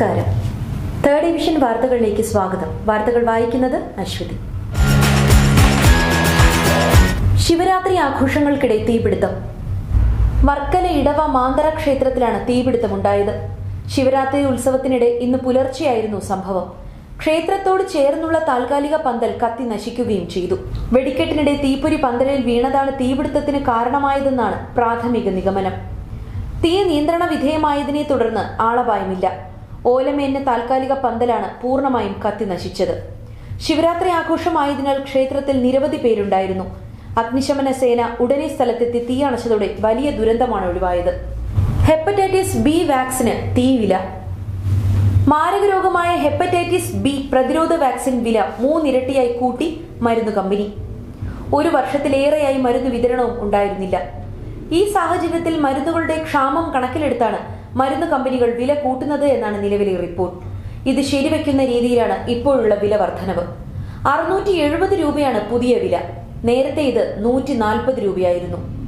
നമസ്കാരം. Third division വാർത്തകളിലേക്ക് സ്വാഗതം. വാർത്തകൾ വായിക്കുന്നത് അശ്വതി. ശിവരാത്രി ആഘോഷങ്ങൾക്കിടെ തീപിടുത്തം. വർക്കല ഇടവ മാന്തര ക്ഷേത്രത്തിലാണ് തീപിടുത്തമുണ്ടായത്. ശിവരാത്രി ഉത്സവത്തിനിടെ ഇന്ന് പുലർച്ചെയായിരുന്നു സംഭവം. ക്ഷേത്രത്തോട് ചേർന്നുള്ള താൽക്കാലിക പന്തൽ കത്തി നശിക്കുകയും ചെയ്തു. വെടിക്കെട്ടിനിടെ തീപ്പൊരി പന്തലിൽ വീണതാണ് തീപിടുത്തത്തിന് കാരണമായതെന്നാണ് പ്രാഥമിക നിഗമനം. തീ നിയന്ത്രണ വിധേയമായതിനെ തുടർന്ന് ആളപായമില്ല. ഓലമേഞ്ഞ താൽക്കാലിക പന്തലാണ് പൂർണമായും കത്തി നശിച്ചത്. ശിവരാത്രി ആഘോഷമായതിനാൽ ക്ഷേത്രത്തിൽ നിരവധി പേരുണ്ടായിരുന്നു. അഗ്നിശമന സേന ഉടനെ സ്ഥലത്തെത്തി തീ അണച്ചതോടെ വലിയ ദുരന്തമാണ് ഒഴിവായത്. ഹെപ്പറ്റൈറ്റിസ് ബി വാക്സിന് തീവില മാരക രോഗമായ ഹെപ്പറ്റൈറ്റിസ് ബി പ്രതിരോധ വാക്സിൻ വില മൂന്നിരട്ടിയായി കൂട്ടി മരുന്ന് കമ്പനി. ഒരു വർഷത്തിലേറെയായി മരുന്ന് വിതരണവും ഉണ്ടായിരുന്നില്ല. ഈ സാഹചര്യത്തിൽ മരുന്നുകളുടെ ക്ഷാമം കണക്കിലെടുത്താണ് മരുന്ന് കമ്പനികൾ വില കൂട്ടുന്നത് എന്നാണ് നിലവിലെ റിപ്പോർട്ട്. ഇത് ശരിവെക്കുന്ന രീതിയിലാണ് ഇപ്പോഴുള്ള വില വർധനവ്. അറുന്നൂറ്റി എഴുപത് രൂപയാണ് പുതിയ വില. നേരത്തെ ഇത് നൂറ്റി നാൽപ്പത് രൂപയായിരുന്നു.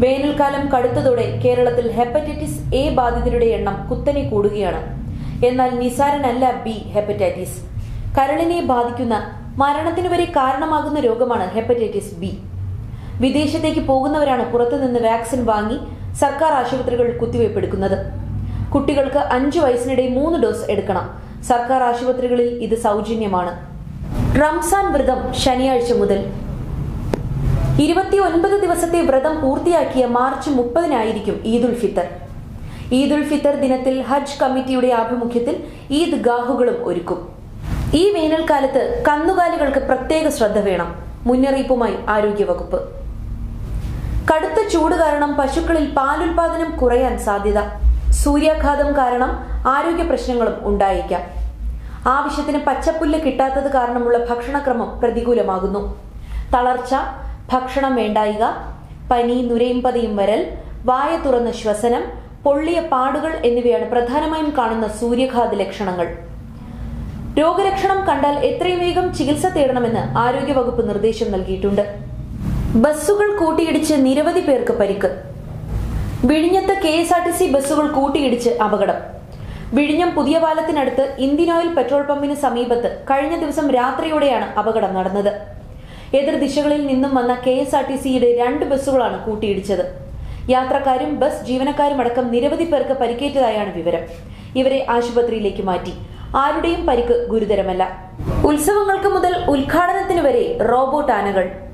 വേനൽക്കാലം കടുത്തതോടെ കേരളത്തിൽ ഹെപ്പറ്റൈറ്റിസ് എ ബാധിതരുടെ എണ്ണം കുത്തനെ കൂടുകയാണ്. എന്നാൽ നിസാരനല്ല ബി ഹെപ്പറ്റൈറ്റിസ്. കരളിനെ ബാധിക്കുന്ന മരണത്തിന് വരെ കാരണമാകുന്ന രോഗമാണ് ഹെപ്പറ്റൈറ്റിസ് ബി. വിദേശത്തേക്ക് പോകുന്നവരാണ് പുറത്തുനിന്ന് വാക്സിൻ വാങ്ങി സർക്കാർ ആശുപത്രികളിൽ കുത്തിവയ്പ് എടുക്കുന്നത്. കുട്ടികൾക്ക് അഞ്ചു വയസ്സിനിടെ മൂന്ന് ഡോസ് എടുക്കണം. സർക്കാർ ആശുപത്രികളിൽ ഇത് സൗജന്യമാണ്. റംസാൻ വ്രതം ശനിയാഴ്ച മുതൽ. ഇരുപത്തിയൊൻപത് ദിവസത്തെ വ്രതം പൂർത്തിയാക്കിയ മാർച്ച് മുപ്പതിനായിരിക്കും ഈദുൽ ഫിത്തർ. ഈദുൽ ഫിത്തർ ദിനത്തിൽ ഹജ്ജ് കമ്മിറ്റിയുടെ ആഭിമുഖ്യത്തിൽ ഈദ് ഗാഹുകളും ഒരുക്കും. ഈ വേനൽക്കാലത്ത് കന്നുകാലികൾക്ക് പ്രത്യേക ശ്രദ്ധ വേണം. മുന്നറിയിപ്പുമായി ആരോഗ്യവകുപ്പ്. കടുത്ത ചൂട് കാരണം പശുക്കളിൽ പാലുൽപാദനം കുറയാൻ സാധ്യത. സൂര്യാഘാതം കാരണം ആരോഗ്യ പ്രശ്നങ്ങളും ഉണ്ടായേക്കാം. ആവശ്യത്തിന് പച്ചപ്പുല്ല് കിട്ടാത്തത് കാരണമുള്ള ഭക്ഷണക്രമം പ്രതികൂലമാകുന്നു. തളർച്ച ഭക്ഷണം വേണ്ടായിക പനി നുരയും പതയും വരൽ വായ തുറന്ന ശ്വസനം പൊള്ളിയ പാടുകൾ എന്നിവയാണ് പ്രധാനമായും കാണുന്ന സൂര്യഘാത ലക്ഷണങ്ങൾ. രോഗലക്ഷണം കണ്ടാൽ എത്രയും വേഗം ചികിത്സ തേടണമെന്ന് ആരോഗ്യവകുപ്പ് നിർദ്ദേശം നൽകിയിട്ടുണ്ട്. ബസ്സുകൾ കൂട്ടിയിടിച്ച് നിരവധി പേർക്ക് പരിക്ക്. വിഴിഞ്ഞത്ത് K S R T C ബസ്സുകൾ കൂട്ടിയിടിച്ച് അപകടം. വിഴിഞ്ഞം പുതിയ പാലത്തിനടുത്ത് ഇന്ത്യൻ ഓയിൽ പെട്രോൾ പമ്പിന് സമീപത്ത് കഴിഞ്ഞ ദിവസം രാത്രിയോടെയാണ് അപകടം നടന്നത്. എതിർ ദിശകളിൽ നിന്നും വന്ന കെ എസ് ആർ ടി സിയുടെ രണ്ട് ബസ്സുകളാണ് കൂട്ടിയിടിച്ചത്. യാത്രക്കാരും ബസ് ജീവനക്കാരും അടക്കം നിരവധി പേർക്ക് പരിക്കേറ്റതായാണ് വിവരം. ഇവരെ ആശുപത്രിയിലേക്ക് മാറ്റി. ആരുടെയും പരിക്ക് ഗുരുതരമല്ല. ഉത്സവങ്ങൾക്ക് മുതൽ ഉദ്ഘാടനത്തിന് വരെ റോബോട്ട് ആനകൾ.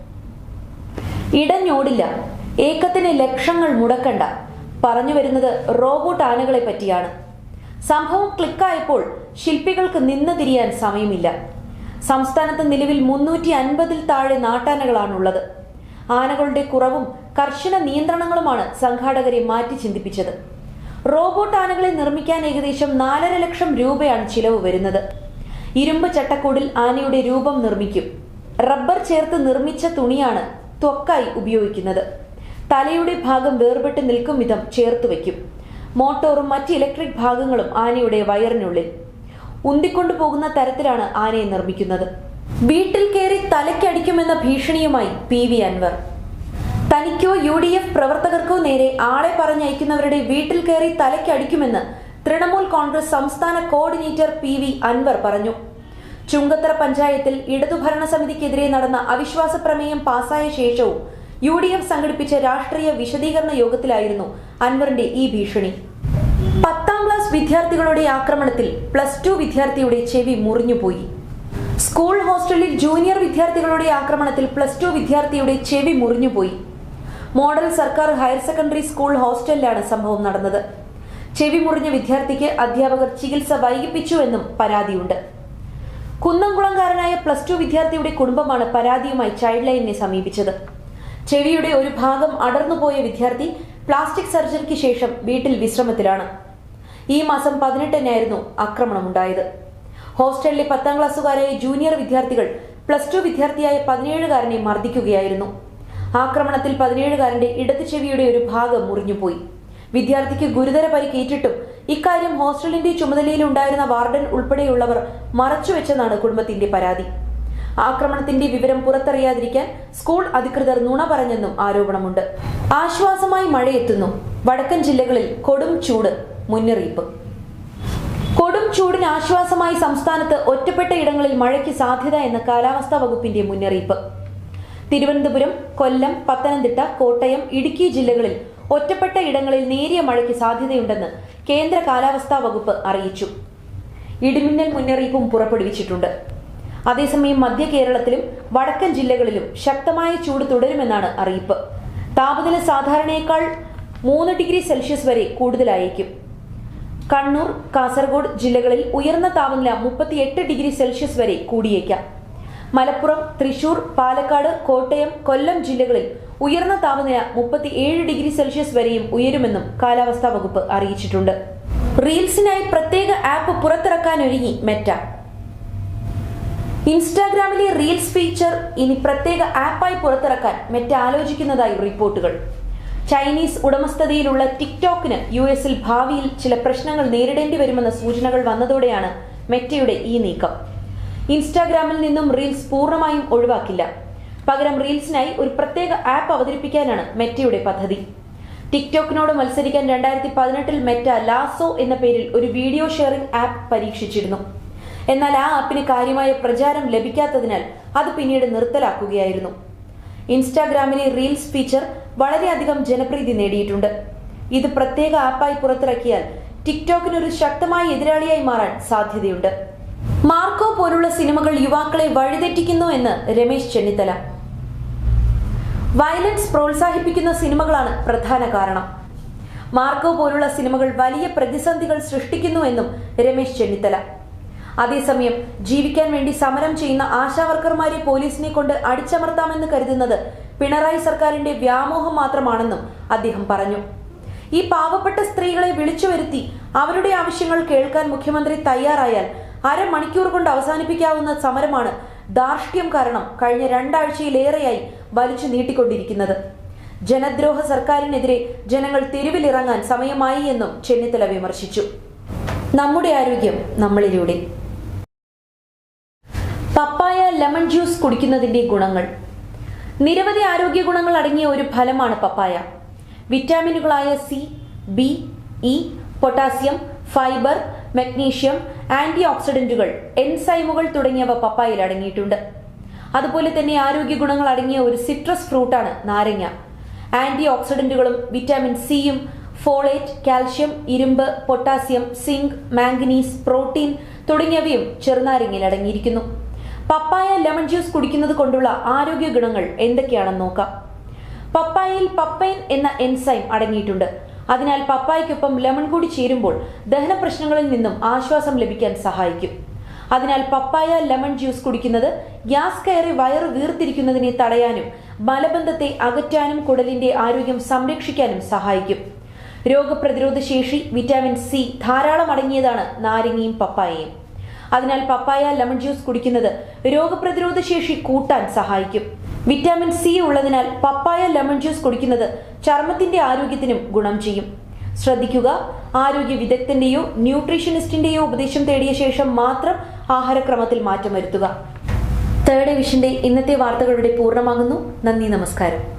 ഇടഞ്ഞോടില്ല. ഏക്കത്തിന് ലക്ഷങ്ങൾ മുടക്കണ്ട. പറഞ്ഞു വരുന്നത് റോബോട്ട് ആനകളെ പറ്റിയാണ്. സംഭവം ക്ലിക്കായപ്പോൾ ശില്പികൾക്ക് നിന്ന് തിരിയാൻ സമയമില്ല. സംസ്ഥാനത്ത് നിലവിൽ മുന്നൂറ്റി അൻപതിൽ താഴെ നാട്ടാനകളാണുള്ളത്. ആനകളുടെ കുറവും കർശന നിയന്ത്രണങ്ങളുമാണ് സംഘാടകരെ മാറ്റി ചിന്തിപ്പിച്ചത്. റോബോട്ട് ആനകളെ നിർമ്മിക്കാൻ ഏകദേശം നാലര ലക്ഷം രൂപയാണ് ചിലവ് വരുന്നത്. ഇരുമ്പ് ചട്ടക്കൂടിൽ ആനയുടെ രൂപം നിർമ്മിക്കും. റബ്ബർ ചേർത്ത് നിർമ്മിച്ച തുണിയാണ് ത്വക്കായി ഉപയോഗിക്കുന്നത്. തലയുടെ ഭാഗം വേർപെട്ട് നിൽക്കും വിധം ചേർത്ത് വയ്ക്കും. മോട്ടോറും മറ്റ് ഇലക്ട്രിക് ഭാഗങ്ങളും ആനയുടെ വയറിനുള്ളിൽ. ഉന്തിക്കൊണ്ടു പോകുന്ന തരത്തിലാണ് ആനയെ നിർമ്മിക്കുന്നത്. വീട്ടിൽ കയറി തലയ്ക്കടിക്കുമെന്ന ഭീഷണിയുമായി പി വി അൻവർ. തനിക്കോ യു ഡി എഫ് പ്രവർത്തകർക്കോ നേരെ ആളെ പറഞ്ഞയക്കുന്നവരുടെ വീട്ടിൽ കയറി തലയ്ക്കടിക്കുമെന്ന് തൃണമൂൽ കോൺഗ്രസ് സംസ്ഥാന കോർഡിനേറ്റർ പി വി അൻവർ പറഞ്ഞു. ചുങ്കത്തറ പഞ്ചായത്തിൽ ഇടതുഭരണ സമിതിക്കെതിരെ നടന്ന അവിശ്വാസ പ്രമേയം പാസായ ശേഷവും യു ഡി എഫ് സംഘടിപ്പിച്ച രാഷ്ട്രീയ വിശദീകരണ യോഗത്തിലായിരുന്നു അൻവറിന്റെ ഈ ഭീഷണി. പത്താം ക്ലാസ് വിദ്യാർത്ഥികളുടെ ആക്രമണത്തിൽ പ്ലസ് ടു വിദ്യാർത്ഥിയുടെ ചെവി മുറിഞ്ഞുപോയി. സ്കൂൾ ഹോസ്റ്റലിൽ ജൂനിയർ വിദ്യാർത്ഥികളുടെ ആക്രമണത്തിൽ പ്ലസ് ടു വിദ്യാർത്ഥിയുടെ ചെവി മുറിഞ്ഞുപോയി. മോഡൽ സർക്കാർ ഹയർ സെക്കൻഡറി സ്കൂൾ ഹോസ്റ്റലിലാണ് സംഭവം നടന്നത്. ചെവി മുറിഞ്ഞ വിദ്യാർത്ഥിക്ക് അധ്യാപകർ ചികിത്സ വൈകിപ്പിച്ചു എന്നും പരാതിയുണ്ട്. കുന്നംകുളംകാരനായ പ്ലസ് ടു വിദ്യാർത്ഥിയുടെ കുടുംബമാണ് പരാതിയുമായി ചൈൽഡ് ലൈനിനെ സമീപിച്ചത്. ചെവിയുടെ ഒരു ഭാഗം അടർന്നുപോയ വിദ്യാർത്ഥി പ്ലാസ്റ്റിക് സർജറിക്ക് ശേഷം വീട്ടിൽ വിശ്രമത്തിലാണ്. ഈ മാസം പതിനെട്ടിനായിരുന്നു ആക്രമണമുണ്ടായത്. ഹോസ്റ്റലിലെ പത്താം ക്ലാസ്സുകാരായ ജൂനിയർ വിദ്യാർത്ഥികൾ പ്ലസ് ടു വിദ്യാർത്ഥിയായ പതിനേഴുകാരനെ മർദ്ദിക്കുകയായിരുന്നു. ആക്രമണത്തിൽ പതിനേഴുകാരന്റെ ഇടത് ചെവിയുടെ ഒരു ഭാഗം മുറിഞ്ഞുപോയി. വിദ്യാർത്ഥിക്ക് ഗുരുതര പരിക്കേറ്റിട്ടും ഇക്കാര്യം ഹോസ്റ്റലിന്റെ ചുമതലയിലുണ്ടായിരുന്ന വാർഡൻ ഉൾപ്പെടെയുള്ളവർ മറച്ചുവെച്ചെന്നാണ് കുടുംബത്തിന്റെ പരാതി. ആക്രമണത്തിന്റെ വിവരം പുറത്തറിയാതിരിക്കാൻ സ്കൂൾ അധികൃതർ നുണ പറഞ്ഞെന്നും ആരോപണമുണ്ട്. ആശ്വാസമായി മഴയെത്തുന്നു. വടക്കൻ ജില്ലകളിൽ കൊടും ചൂട് മുന്നറിയിപ്പ്. കൊടും ചൂടിന് ആശ്വാസമായി സംസ്ഥാനത്ത് ഒറ്റപ്പെട്ട ഇടങ്ങളിൽ മഴയ്ക്ക് സാധ്യത എന്ന കാലാവസ്ഥാ വകുപ്പിന്റെ മുന്നറിയിപ്പ്. തിരുവനന്തപുരം കൊല്ലം പത്തനംതിട്ട കോട്ടയം ഇടുക്കി ജില്ലകളിൽ ഒറ്റപ്പെട്ട ഇടങ്ങളിൽ നേരിയ മഴയ്ക്ക് സാധ്യതയുണ്ടെന്ന് കേന്ദ്ര കാലാവസ്ഥാ വകുപ്പ് അറിയിച്ചു. ഇടിമിന്നൽ മുന്നറിയിപ്പും പുറപ്പെടുവിച്ചിട്ടുണ്ട്. അതേസമയം മധ്യ കേരളത്തിലും വടക്കൻ ജില്ലകളിലും ശക്തമായ ചൂട് തുടരുമെന്നാണ് അറിയിപ്പ്. താപനില സാധാരണയേക്കാൾ മൂന്ന് ഡിഗ്രി സെൽഷ്യസ് വരെ കൂടുതലായേക്കും കണ്ണൂർ കാസർഗോഡ് ജില്ലകളിൽ ഉയർന്ന താപനില മുപ്പത്തിയെട്ട് ഡിഗ്രി സെൽഷ്യസ് വരെ കൂടിയേക്കാം. മലപ്പുറം തൃശൂർ പാലക്കാട് കോട്ടയം കൊല്ലം ജില്ലകളിൽ ഉയർന്ന താപനില മുപ്പത്തിയേഴ് ഡിഗ്രി സെൽഷ്യസ് വരെയും ഉയരുമെന്നും കാലാവസ്ഥാ വകുപ്പ് അറിയിച്ചിട്ടുണ്ട്. റീൽസിനായി പ്രത്യേക ആപ്പ് പുറത്തിറക്കാനൊരുങ്ങി മെറ്റ. ഇൻസ്റ്റാഗ്രാമിലെ റീൽസ് ഫീച്ചർ ഇനി പ്രത്യേക ആപ്പായി പുറത്തിറക്കാൻ മെറ്റ ആലോചിക്കുന്നതായി റിപ്പോർട്ടുകൾ. ചൈനീസ് ഉടമസ്ഥതയിലുള്ള ടിക്ടോക്കിന് യു എസിൽ ഭാവിയിൽ ചില പ്രശ്നങ്ങൾ നേരിടേണ്ടി വരുമെന്ന സൂചനകൾ വന്നതോടെയാണ് മെറ്റയുടെ ഈ നീക്കം. ഇൻസ്റ്റാഗ്രാമിൽ നിന്നും റീൽസ് പൂർണമായും ഒഴിവാക്കില്ല. പകരം റീൽസിനായി ഒരു പ്രത്യേക ആപ്പ് അവതരിപ്പിക്കാനാണ് മെറ്റയുടെ പദ്ധതി. ടിക്ടോക്കിനോട് മത്സരിക്കാൻ രണ്ടായിരത്തി പതിനെട്ടിൽ മെറ്റ ലാസോ എന്ന പേരിൽ ഒരു വീഡിയോ ഷെയറിംഗ് ആപ്പ് പരീക്ഷിച്ചിരുന്നു. എന്നാൽ ആ ആപ്പിന് കാര്യമായ പ്രചാരം ലഭിക്കാത്തതിനാൽ അത് പിന്നീട് നിർത്തലാക്കുകയായിരുന്നു. ഇൻസ്റ്റാഗ്രാമിലെ റീൽസ് ഫീച്ചർ വളരെയധികം ജനപ്രീതി നേടിയിട്ടുണ്ട്. ഇത് പ്രത്യേക ആപ്പായി പുറത്തിറക്കിയാൽ ടിക്ടോക്കിന് ഒരു ശക്തമായ എതിരാളിയായി മാറാൻ സാധ്യതയുണ്ട്. മാർക്കോ പോലുള്ള സിനിമകൾ യുവാക്കളെ വഴിതെറ്റിക്കുന്നു എന്ന് രമേശ് ചെന്നിത്തല. വയലൻസ് പ്രോത്സാഹിപ്പിക്കുന്ന സിനിമകളാണ് പ്രധാന കാരണം. മാർക്കോ പോലുള്ള സിനിമകൾ വലിയ പ്രതിസന്ധികൾ സൃഷ്ടിക്കുന്നു എന്നും രമേശ് ചെന്നിത്തല. അതേസമയം ജീവിക്കാൻ വേണ്ടി സമരം ചെയ്യുന്ന ആശാവർക്കർമാരെ പോലീസിനെ കൊണ്ട് അടിച്ചമർത്താമെന്ന് കരുതുന്നത് പിണറായി സർക്കാരിന്റെ വ്യാമോഹം മാത്രമാണെന്നും അദ്ദേഹം പറഞ്ഞു. ഈ പാവപ്പെട്ട സ്ത്രീകളെ വിളിച്ചു വരുത്തി അവരുടെ ആവശ്യങ്ങൾ കേൾക്കാൻ മുഖ്യമന്ത്രി തയ്യാറായാൽ അരമണിക്കൂർ കൊണ്ട് അവസാനിപ്പിക്കാവുന്ന സമരമാണ് ധാർഷ്ട്യം കാരണം കഴിഞ്ഞ രണ്ടാഴ്ചയിലേറെയായി വലിച്ചു നീട്ടിക്കൊണ്ടിരിക്കുന്നത്. ജനദ്രോഹ സർക്കാരിനെതിരെ ജനങ്ങൾ തെരുവിലിറങ്ങാൻ സമയമായി എന്നും ചെന്നിത്തല വിമർശിച്ചു. നമ്മുടെ ആരോഗ്യം നമ്മളിലൂടെ. പപ്പായ ലെമൺ ജ്യൂസ് കുടിക്കുന്നതിന്റെ ഗുണങ്ങൾ. നിരവധി ആരോഗ്യ ഗുണങ്ങൾ അടങ്ങിയ ഒരു ഫലമാണ് പപ്പായ. വിറ്റാമിനുകളായ C B E potassium fibre magnesium anti ഓക്സിഡന്റുകൾ എൻസൈമുകൾ തുടങ്ങിയവ പപ്പായയിൽ അടങ്ങിയിട്ടുണ്ട്. അതുപോലെ തന്നെ ആരോഗ്യ ഗുണങ്ങൾ അടങ്ങിയ ഒരു സിട്രസ് ഫ്രൂട്ടാണ് നാരങ്ങ. ആന്റി ഓക്സിഡന്റുകളും വിറ്റാമിൻ സിയും ഫോളേറ്റ് കാൽഷ്യം ഇരുമ്പ് പൊട്ടാസ്യം സിങ്ക് മാംഗനീസ് പ്രോട്ടീൻ തുടങ്ങിയവയും ചെറുനാരങ്ങയിൽ അടങ്ങിയിരിക്കുന്നു. പപ്പായ ലെമൺ ജ്യൂസ് കുടിക്കുന്നത് കൊണ്ടുള്ള ആരോഗ്യ ഗുണങ്ങൾ എന്തൊക്കെയാണെന്ന് നോക്കാം. പപ്പായയിൽ പപ്പൈൻ എന്ന എൻസൈം അടങ്ങിയിട്ടുണ്ട്. അതിനാൽ പപ്പായ്ക്കൊപ്പം ലെമൺ കൂടി ചേരുമ്പോൾ ദഹന പ്രശ്നങ്ങളിൽ നിന്നും ആശ്വാസം ലഭിക്കാൻ സഹായിക്കും. അതിനാൽ പപ്പായ ലെമൺ ജ്യൂസ് കുടിക്കുന്നത് ഗ്യാസ് കയറി വയറ് വീർത്തിരിക്കുന്നതിനെ തടയാനും മലബന്ധത്തെ അകറ്റാനും കുടലിന്റെ ആരോഗ്യം സംരക്ഷിക്കാനും സഹായിക്കും. രോഗപ്രതിരോധ ശേഷി വിറ്റാമിൻ സി ധാരാളം അടങ്ങിയതാണ് നാരങ്ങയും പപ്പായയും. അതിനാൽ പപ്പായ ലെമൺ ജ്യൂസ് കുടിക്കുന്നത് രോഗപ്രതിരോധ ശേഷി കൂട്ടാൻ സഹായിക്കും. വിറ്റാമിൻ സി ഉള്ളതിനാൽ പപ്പായ ലെമൺ ജ്യൂസ് കുടിക്കുന്നത് ചർമ്മത്തിന്റെ ആരോഗ്യത്തിനും ഗുണം ചെയ്യും. ശ്രദ്ധിക്കുക ആരോഗ്യ വിദഗ്ധന്റെയോ ന്യൂട്രീഷനിസ്റ്റിന്റെയോ ഉപദേശം തേടിയ ശേഷം മാത്രം ആഹാരക്രമത്തിൽ മാറ്റം വരുത്തുക. തേർഡ് വിഷന്റെ ഇന്നത്തെ വാർത്തകളുടെ പൂർണമാകുന്നു. നന്ദി നമസ്കാരം.